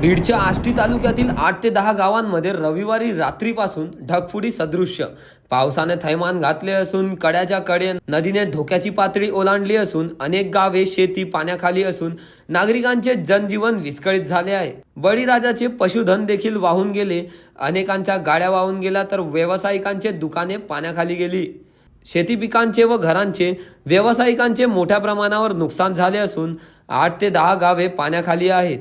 बीडच्या आष्टी तालुक्यातील आठ ते दहा गावांमध्ये रविवारी रात्रीपासून ढगफुडी सदृश्य. पावसाने थैमान घातले असून कड्याच्या कडे नदीने धोक्याची पातळी ओलांडली असून अनेक गावे शेती पाण्याखाली असून नागरिकांचे जनजीवन विस्कळीत झाले आहे. बळीराजाचे पशुधन देखील वाहून गेले. अनेकांच्या गाड्या वाहून गेल्या तर व्यावसायिकांचे दुकाने पाण्याखाली गेली. शेती पिकांचे व घरांचे व्यावसायिकांचे मोठ्या प्रमाणावर नुकसान झाले असून आठ ते दहा गावे पाण्याखाली आहेत.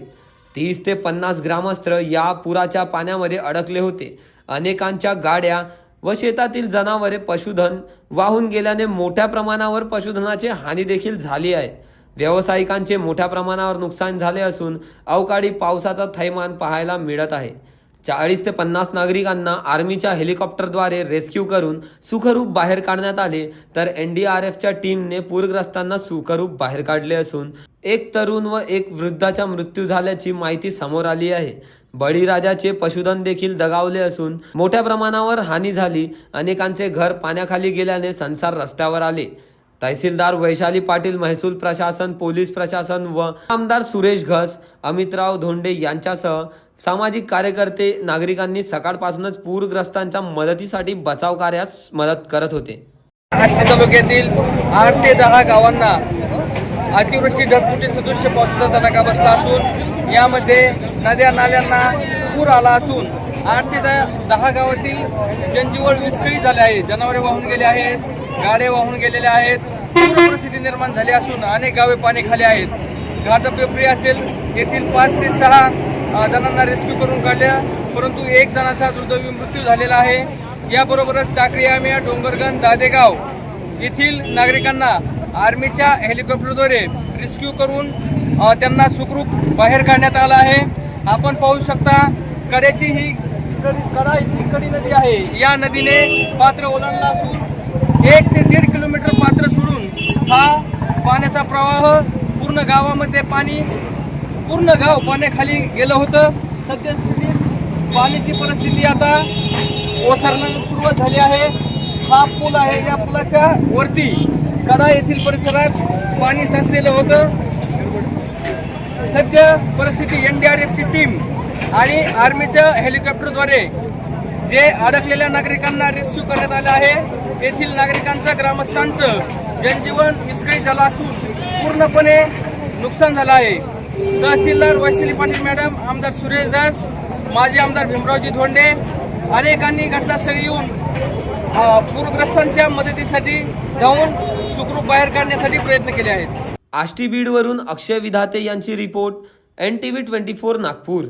तीस ते पन्नास ग्रामस्त्र या पुराच्या पाण्यामध्ये अडकले होते. अनेकांच्या गाड्या व शेतातील जनावरे पशुधन वाहून गेल्याने मोठ्या प्रमाणावर पशुधनाची हानी देखील झाली आहे. व्यावसायिकांचे मोठ्या प्रमाणावर नुकसान झाले असून अवकाळी पावसाचा थैमान पाहायला मिळत आहे. चाळीस ते पन्नास नागरिकांना आर्मीच्या हेलिकॉप्टरद्वारे रेस्क्यू करून सुखरूप बाहेर काढण्यात आले तर एन डी आर एफच्या टीमने पूरग्रस्तांना सुखरूप बाहेर काढले असून एक तरुण व एक वृद्धाचा मृत्यू झाल्याची माहिती समोर आली आहे. बळीराजाचे पशुधन देखील दगावले असून मोठ्या प्रमाणावर हानी झाली अनेकांचे घर पाण्याखाली गेल्याने संसार रस्त्यावर आले. तहसीलदार वैशाली पाटील महसूल प्रशासन पोलीस प्रशासन व आमदार सुरेश घस अमितराव धोंडे यांच्यासह सामाजिक कार्यकर्ते नागरिकांनी सकाळपासूनच पूरग्रस्तांच्या मदतीसाठी बचाव कार्यास मदत करत होते. आष्टी तालुक्यातील आठ ते दहा गावांना अतिवृष्टी ढगपुटी सदृश्य पावसाचा तडाखा बसला असून यामध्ये नद्या नाल्यांना पूर आला असून आठ ते दहा दहा गावातील जनजीवन विस्कळीत झाले आहे. जनावरे वाहून गेले आहेत गाडे वाहून गेलेल्या आहेत. पूर परिस्थिती निर्माण झाली असून अनेक गावे पाणी खाली आहेत. घाटपेपरी असेल येथील पाच ते सहा जणांना रेस्क्यू करून काढल्या परंतु एक जणाचा दुर्दैवी मृत्यू झालेला आहे. याबरोबरच टाकळी आमिया डोंगरगण दादेगाव येथील नागरिकांना आर्मीच्या हेलिकॉप्टरद्वारे रेस्क्यू करून त्यांना सुखरूप बाहेर काढण्यात आला आहे. आपण पाहू शकता कड्याची ही कडी- कडा इतकी कडी नदी आहे. या नदीने पात्र ओलांडला असून एक ते हा पाण्याचा प्रवाह पूर्ण गावामध्ये पाणी पूर्ण गाव पाण्याखाली गेलं होतं. सद्यस्थितीत पाण्याची परिस्थिती आता ओसरण्याला सुरुवात झाली आहे. हा पूल आहे या पुलाच्या वरती कडा येथील परिसरात पाणी साचलेलं होतं. सध्या परिस्थिती एन डी आर एफची टीम आणि आर्मीच्या हेलिकॉप्टरद्वारे जे अडकलेल्या नागरिकांना रेस्क्यू करण्यात आलं आहे. येथील नागरिकांचं ग्रामस्थांचं जनजीवन विस्कळीत झालं असून पूर्णपणे नुकसान झालं आहे. तहसीलदार वैशाली पाटील मॅडम आमदार सुरेश दास माजी आमदार भीमरावजी धोंडे अनेकांनी घटनास्थळी येऊन पूरग्रस्तांच्या मदतीसाठी जाऊन सुखरूप बाहेर काढण्यासाठी प्रयत्न केले आहेत. आष्टी बीडवरून अक्षय विधाते यांची report N T V twenty four Nagpur.